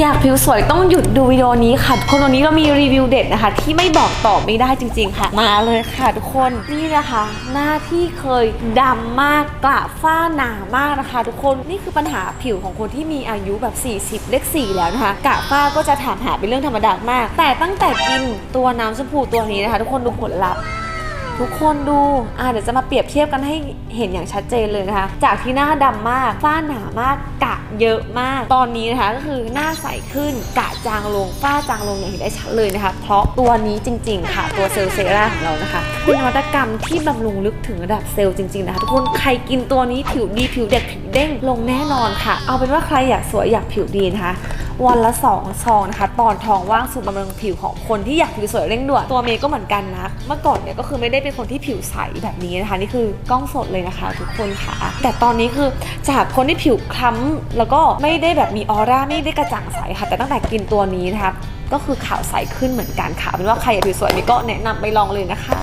อยากผิวสวยต้องหยุดดูวิดีโอนี้ค่ะคนวันนี้เรามีรีวิวเด็ดนะคะ ที่ไม่บอกต่อไม่ได้จริง ๆ ค่ะ มาเลยค่ะทุกคนนี่นะคะ หน้าที่เคยดำมากกระฝ้าหนามากนะคะ ทุกคนนี่คือปัญหาผิวของคนที่มีอายุแบบ 40 เลข4แล้วนะคะกระฝ้าก็จะถามหาเป็นเรื่องธรรมดามาก แต่ตั้งแต่กินตัวน้ำชมพูตัวนี้นะคะ ทุกคนดูผลลัพธ์ ทุกคนดูอ่าเดี๋ยวจะมาเปรียบเทียบกันให้เห็นอย่างชัดเจนเลยนะคะ จากที่หน้าดำมาก ฝ้าหนามาก กะเยอะมาก ตอนนี้นะคะก็คือหน้าใสขึ้น กะจางลง ฝ้าจางลงอย่างเห็นได้ชัดเลยนะคะ เพราะตัวนี้จริง ๆ ค่ะ ตัวเซลล์เซราของเรานะคะเป็นนวัตกรรมที่บำรุงลึกถึงระดับเซลล์จริง ๆ นะคะ ทุกคน ใครกินตัวนี้ผิวดีผิวเด็กผิวเด้งลงแน่นอนค่ะ เอาเป็นว่าใครอยากสวยอยากผิวดีนะคะ วันละ2ซองนะคะตอนท้องว่างสูตรบำรุงผิวของคนที่อยากผิวสวยเร่งด่วนตัวเมย์ก็เหมือนกันนะ เมื่อก่อนเนี่ยก็คือไม่ได้เป็นคนที่ผิวใสแบบนี้นะคะ นี่คือกล้องสดเลยนะคะ ทุกคนค่ะ แต่ตอนนี้คือจากคนที่ผิวคล้ำแล้วก็ไม่ได้แบบมีออร่าไม่ได้กระจ่างใสค่ะ แต่ตั้งแต่กินตัวนี้นะคะก็คือขาวใสขึ้นเหมือนกันค่ะเอาเป็นว่าใครอยากผิวสวยเมย์ก็แนะนำไปลองเลยนะคะ